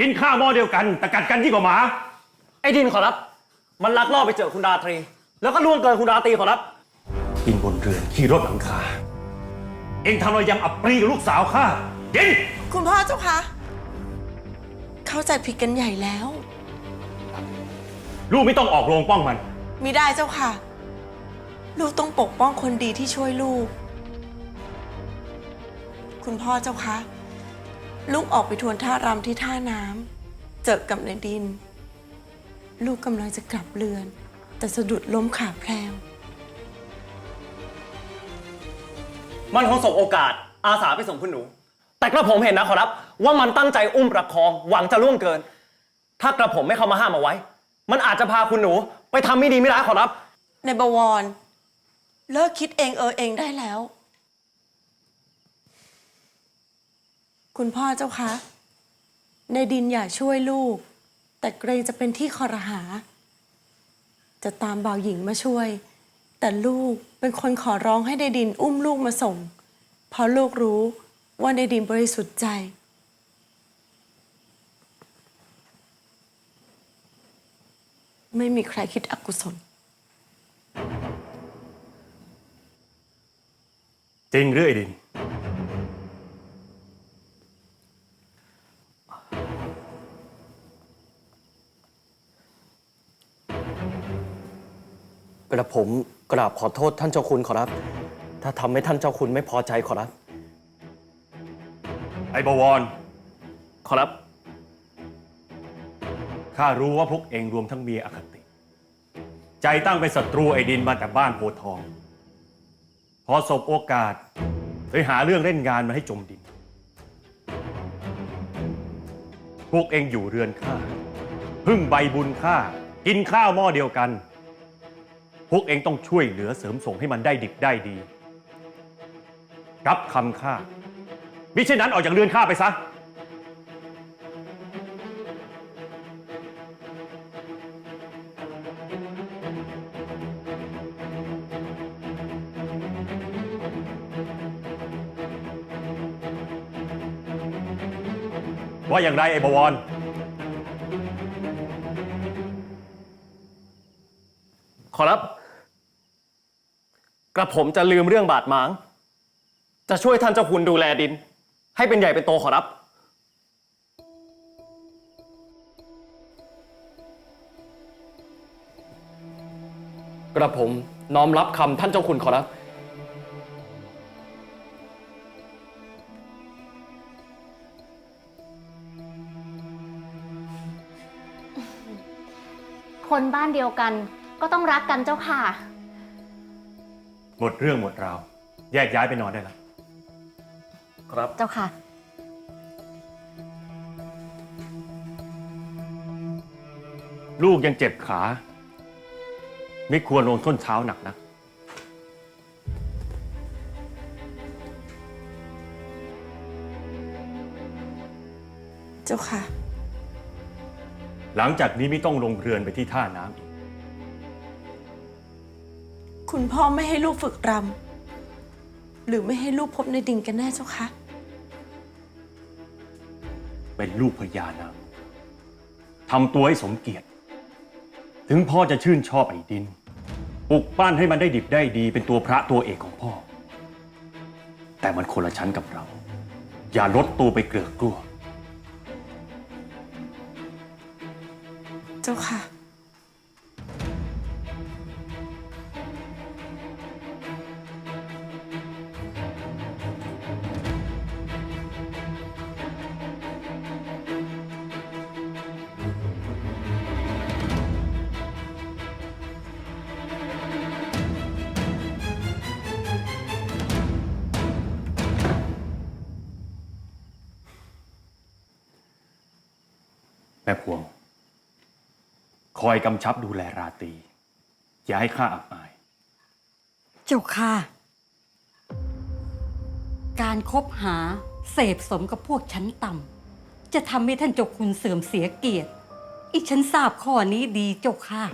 กินข้าวหม้อเดียวกัน แต่กัดกันยิ่งกว่าหมา ไอ้ดินขอรับ มันลักลอบไปเจอคุณดาตรี แล้วก็ล่วงเกินคุณดาตรีขอรับ กินบนเรือนขี่รถหลังคา เองทำอะไรยังอับปรีกับลูกสาวข้ายิงคุณพ่อเจ้าคะเข้าใจผิดกันใหญ่แล้ว ลูกไม่ต้องออกโรงป้องมัน มิได้เจ้าค่ะ ลูกต้องปกป้องคนดีที่ช่วยลูก คุณพ่อเจ้าคะ ลูกออกไปทวนท่ารำที่ท่าน้ำเจอกับในดิน ลูกกำลังจะกลับเรือน แต่สะดุดล้มขาแพลวมันคงสบโอกาสอาสาไปส่งคุณหนู แต่กระผมเห็นนะขอรับ ว่ามันตั้งใจอุ้มประคองหวังจะล่วงเกิน ถ้ากระผมไม่เข้ามาห้ามเอาไว้ มันอาจจะพาคุณหนู ไปทำไม่ดีไม่ร้ายขอรับ ในบวร เลิกคิดเองเออเองได้แล้ว คุณพ่อเจ้าคะ ในดินอยากช่วยลูก แต่เกรงจะเป็นที่คอรหา จะตามบ่าวหญิงมาช่วย แต่ลูกเป็นคนขอร้องให้ในดินอุ้มลูกมาส่ง เพราะลูกรู้ว่าในดินบริสุทธิ์ใจ ไม่มีใครคิดอกุศล จริงหรือไอ้ดิน กระผมกราบขอโทษท่านเจ้าคุณขอรับ ถ้าทำให้ท่านเจ้าคุณไม่พอใจขอรับ ไอ้บวร ขอรับ ข้ารู้ว่าพวกเองรวมทั้งเมียอคติ ใจตั้งเป็นศัตรูไอ้ดินมาแต่บ้านโพทอง พอสบโอกาสเลยหาเรื่องเล่นงานมาให้จมดิน พวกเองอยู่เรือนข้าพึ่งใบบุญข้ากินข้าวหม้อเดียวกัน พวกเองต้องช่วยเหลือเสริมส่งให้มันได้ดิบได้ดี รับคำข้ามิเช่นนั้นออกจากเรือนข้าไปซะ ว่าอย่างไรไอ้บวรขอรับ กระผมจะลืมเรื่องบาดหมาง จะช่วยท่านเจ้าคุณดูแลดิน ให้เป็นใหญ่เป็นโตขอรับ กระผมน้อมรับคำท่านเจ้าคุณขอรับ คนบ้านเดียวกันก็ต้องรักกันเจ้าค่ะ หมดเรื่องหมดราว แยกย้ายไปนอนได้แล้ว ครับ เจ้าค่ะ ลูกยังเจ็บขา ไม่ควรลงต้นเช้าหนักนะ เจ้าค่ะ หลังจากนี้ไม่ต้องลงเรือนไปที่ท่าน้ำอีก คุณพ่อไม่ให้ลูกฝึกรำหรือไม่ให้ลูกพบในดินกันแน่เจ้าคะ เป็นลูกพญานาคทำตัวให้สมเกียรติ ถึงพ่อจะชื่นชอบไอ้ดินปลุกปั้นให้มันได้ดิบได้ดี เป็นตัวพระตัวเอกของพ่อ แต่มันคนละชั้นกับเรา อย่าลดตัวไปเกลือกกลัว เจ้าค่ะ ม่พวง คอยกำชับดูแลราตรีอย่าให้ข้าอับอาย เจ้าค่ะ การคบหาเสพสมกับพวกชั้นต่ำจะทำให้ท่านเจ้าคุณเสื่อมเสียเกียรติ อีฉันทราบข้อนี้ดีเจ้าค่ะ